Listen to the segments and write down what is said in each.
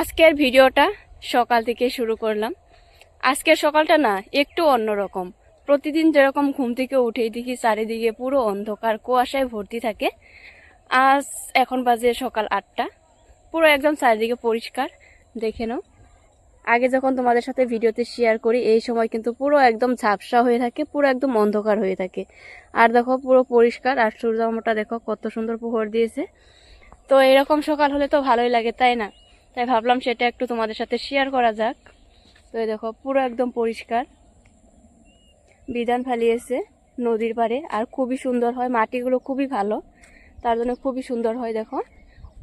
আজকের ভিডিওটা সকাল থেকে শুরু করলাম। আজকের সকালটা না একটু অন্যরকম প্রতিদিন যেরকম ঘুম থেকে উঠেই দেখি চারিদিকে পুরো অন্ধকার, কুয়াশায় ভর্তি থাকে। আজ এখন বাজে সকাল আটটা। পুরো একদম চারিদিকে পরিষ্কার, দেখে নাও। আগে যখন তোমাদের সাথে ভিডিওতে শেয়ার করি, এই সময় কিন্তু পুরো একদম ঝাপসা হয়ে থাকে, পুরো একদম অন্ধকার হয়ে থাকে। আর দেখো পুরো পরিষ্কার, আর সূর্যমটা দেখো কত সুন্দর প্রহর দিয়েছে। তো এরকম সকাল হলে তো ভালোই লাগে, তাই না? তাই ভাবলাম সেটা একটু তোমাদের সাথে শেয়ার করা যাক। তো এই দেখো, পুরো একদম পরিষ্কার। বিধান ফালিয়েছে নদীর পাড়ে, আর খুবই সুন্দর হয়, মাটিগুলো খুবই ভালো, তার জন্য খুবই সুন্দর হয়, দেখো।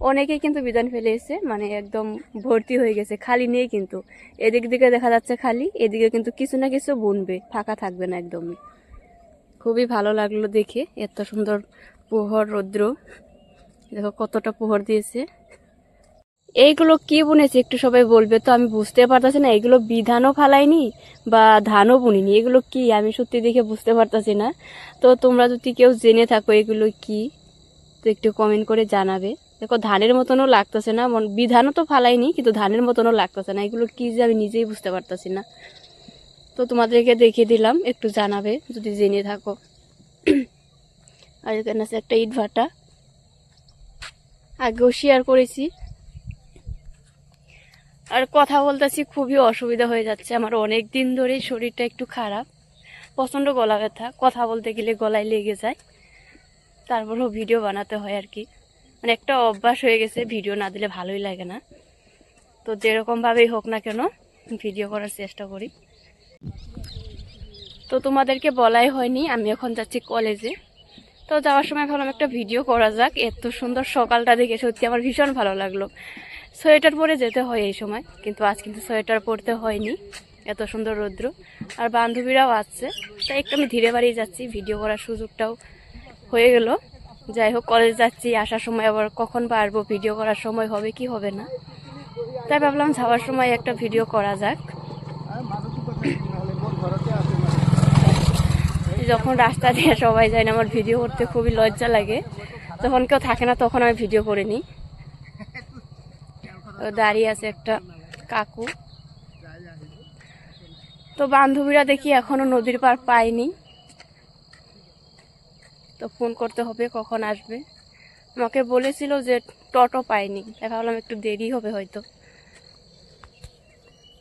অনেকেই কিন্তু বিধান ফেলেছে মানে একদম ভর্তি হয়ে গেছে, খালি নেই কিন্তু। এদিক দিকে দেখা যাচ্ছে খালি, এদিকে কিন্তু কিছু না কিছু বুনবে, ফাঁকা থাকবে না একদমই। খুবই ভালো লাগল দেখে, এত সুন্দর পোহর রৌদ্র। দেখো কতটা পোহর দিয়েছে। এইগুলো কি বুনেছি? একটু সবাই বলবে তো, আমি বুঝতে পারতেছি না। এগুলো বিধানও ফালাইনি বা ধানও বুনিনি। এগুলো কি? আমি সত্যি দেখে বুঝতে পারতাছি না। তো তোমরা যদি কেউ জেনে থাকো এগুলো কি, তো একটু কমেন্ট করে জানাবে। দেখো, ধানের মতনও লাগতেছে না। বিধানও তো ফালাইনি, কিন্তু ধানের মতনও লাগতেছে না। এগুলো কি যে আমি নিজেই বুঝতে পারতাছি না। তো তোমাদেরকে দেখিয়ে দিলাম, একটু জানাবে যদি জেনে থাকো। আর এখানে আছে একটা ইট ভাটা আগেও শেয়ার করেছি। আর কথা বলতেছি খুবই অসুবিধা হয়ে যাচ্ছে। আমার অনেক দিন ধরে শরীরটা একটু খারাপ, প্রচণ্ড গলা ব্যথা। কথা বলতে গেলে গলায় লেগে যায়। তারপরেও ভিডিও বানাতে হয় আর কি। মানে একটা অভ্যাস হয়ে গেছে ভিডিও না দিলে ভালোই লাগে না। তো যেরকমভাবেই হোক না কেন ভিডিও করার চেষ্টা করি। তো তোমাদেরকে বলাই হয়নি, আমি এখন যাচ্ছি কলেজে তো যাওয়ার সময় ভাবলাম একটা ভিডিও করা যাক। এত সুন্দর সকালটা দেখে সত্যি আমার ভীষণ ভালো লাগল। সোয়েটার পরে যেতে হয় এই সময়, কিন্তু আজ কিন্তু সোয়েটার পরতে হয়নি, এত সুন্দর রৌদ্র। আর বান্ধবীরাও আসছে, তাই একটু আমি ধীরে বাড়িয়ে যাচ্ছি, ভিডিও করার সুযোগটাও হয়ে গেল। যাই হোক, কলেজ যাচ্ছি, আসার সময় আবার কখন পারব, ভিডিও করার সময় হবে কি হবে না। তাই ভাবলাম যাওয়ার সময় একটা ভিডিও করা যাক। যখন রাস্তা দিয়ে সবাই যায় না, আমার ভিডিও করতে খুবই লজ্জা লাগে। যখন কেউ থাকে না, তখন আমি ভিডিও করে নিই। দাঁড়িয়ে আছে একটা কাকু। তো বান্ধবীরা দেখি এখনও নদীর পার পায়নি। তো ফোন করতে হবে কখন আসবে। আমাকে বলেছিল যে টোটো পাইনি তাই ভাবলাম একটু দেরি হবে হয়তো।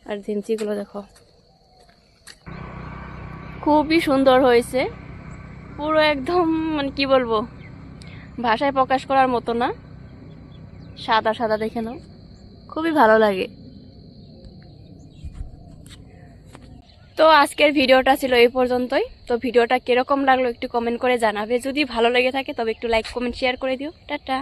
আর জিন্সিগুলো দেখো। খুবই সুন্দর হয়েছে। পুরো একদম মানে কি বলব, ভাষায় প্রকাশ করার মতো না। সাদা সাদা দেখে নাও। খুবই ভালো লাগে। তো আজকের ভিডিওটা ছিল এই পর্যন্তই। তো ভিডিওটা কীরকম লাগল একটু কমেন্ট করে জানাবে। যদি ভালো লেগে থাকে তবে একটু লাইক কমেন্ট শেয়ার করে দিও। টাটা।